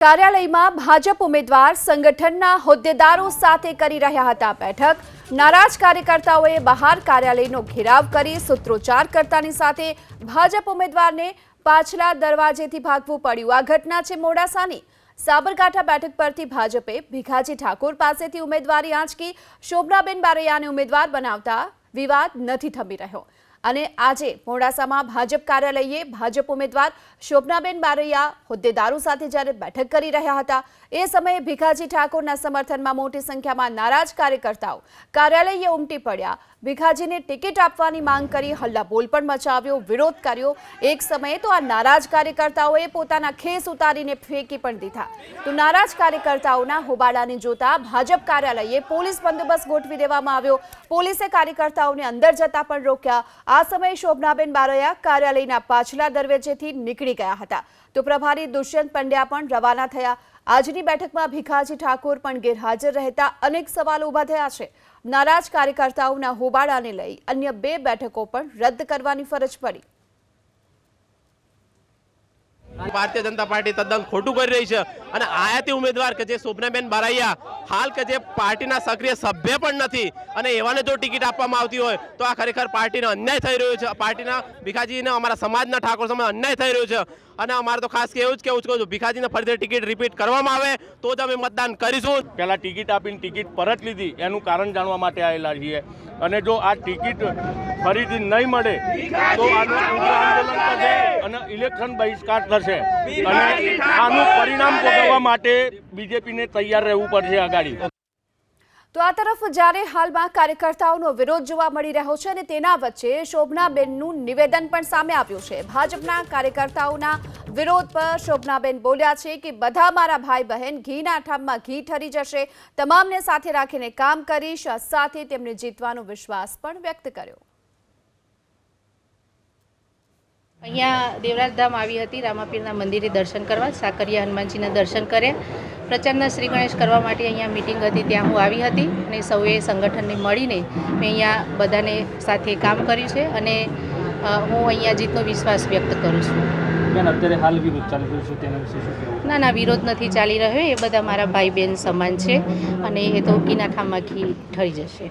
કાર્યાલયમાં ભાજપ ઉમેદવાર સંગઠનના હોદ્દેદારો સાથે કરી રહ્યા હતા બેઠક. નારાજ કાર્યકર્તાઓએ બહાર કાર્યાલયનો ઘેરાવ કરી સૂત્રોચ્ચાર કરતાની સાથે ભાજપ ઉમેદવારને પાછલા દરવાજેથી ભાગવું પડ્યું. આ ઘટના છે મોડાસાની. સાબરકાંઠા બેઠક પરથી ભાજપે ભીખાજી ઠાકોર પાસેથી ઉમેદવારી આંચકી. શોભનાબેન બારૈયાને ઉમેદવાર બનાવતા વિવાદ નથી થમી રહ્યો. અને આજે મોડાસામાં ભાજપ કાર્યાલયે ભાજપ ઉમેદવાર શોભનાબેન બારૈયા હોદ્દેદારો સાથે જ્યારે બેઠક કરી રહ્યા હતા, એ સમયે ભીખાજી ઠાકોરના સમર્થનમાં મોટી સંખ્યામાં નારાજ કાર્યકર્તાઓ કાર્યાલયે ઉમટી પડ્યા. ભીખાજીને ટિકિટ આપવાની માંગ કરી હલ્લાબોલ પણ મચાવ્યો, વિરોધ કર્યો. એક સમયે તો આ નારાજ કાર્યકર્તાઓએ પોતાના ખેસ ઉતારીને ફેંકી પણ દીધા. તો નારાજ કાર્યકર્તાઓના હોબાળાને જોતા ભાજપ કાર્યાલયે પોલીસ બંદોબસ્ત ગોઠવી દેવામાં આવ્યો. પોલીસે કાર્યકર્તાઓને અંદર જતા પણ રોક્યા. આ સમયે શોભનાબેન બારોયા કાર્યાલયના પાછલા દરવાજેથી નીકળી ગયા હતા. તો પ્રભારી દુષ્યંત પંડ્યા પણ રવાના થયા. આજની બેઠકમાં ભીખાજી ઠાકોર પણ ગેરહાજર રહેતા અનેક સવાલો ઊભા થયા છે. નારાજ કાર્યકર્તાઓના હોબાળાને લઈ અન્ય બે બેઠકો પણ રદ કરવાની ફરજ પડી. ભારતીય જનતા પાર્ટી તદ્દન ખોટું કરી રહી છે. અને આયાતી ઉમેદવાર કે જે શોભનાબેન બારૈયા, હાલ કે જે પાર્ટીના સક્રિય સભ્ય પણ નથી અને એવાને જો ટિકિટ આપવામાં આવતી હોય, તો આ ખરેખર પાર્ટીને અન્યાય થઈ રહ્યો છે. પાર્ટીના ભીખાજીને અમારા સમાજના ઠાકોર સમાજ અન્યાય થઈ રહ્યો છે. અને અમારે તો ખાસ એવું જ કેવું છે, ભીખાજીને ફરીથી ટિકિટ રિપીટ કરવામાં આવે, તો જ અમે મતદાન કરીશું. પહેલાં ટિકિટ આપીને ટિકિટ પરત લીધી, એનું કારણ જાણવા માટે આવેલા છીએ. અને જો આ ટિકિટ ફરીથી નહીં મળે, તો અને ઇલેક્શન બહિષ્કાર થશે. અને આનું પરિણામ ભોગવવા માટે બીજેપીને તૈયાર રહેવું પડશે આગાડી. તો આ તરફ જ્યારે હાલમાં કાર્યકર્તાઓનો વિરોધ જોવા મળી રહ્યો છે અને તેના વચ્ચે શોભનાબેનનું નિવેદન પણ સામે આવ્યું છે, ભાજપના કાર્યકર્તાઓના વિરોધ પર શોભનાબેન બોલ્યા છે કે બધા મારા ભાઈ બહેન ઘીના ઠામમાં ઘી ઠરી જશે, તમામને સાથે રાખીને કામ કરીશ સાથે તેમણે જીતવાનો વિશ્વાસ પણ વ્યક્ત કર્યો. અહીંયા દેવરાજ ધામ આવી હતી રામાપીરના મંદિરે દર્શન કરવા સાકરિયા હનુમાનજીના દર્શન કર્યા. પ્રચારના શ્રી ગણેશ કરવા માટે અહીંયા મિટિંગ હતી ત્યાં હું આવી હતી અને સૌએ સંગઠનને મળીને મેં અહીંયા બધાને સાથે કામ કર્યું છે અને હું અહીંયા જીતનો વિશ્વાસ વ્યક્ત કરું છું. અત્યારે હાલ વિરોધ ચાલી રહ્યો છે તેના વિશે શું કહેવું? ના ના વિરોધ નથી ચાલી રહ્યો એ બધા મારા ભાઈ બહેન સમાન છે અને એ તો કીના ખામાખી ઠરી જશે.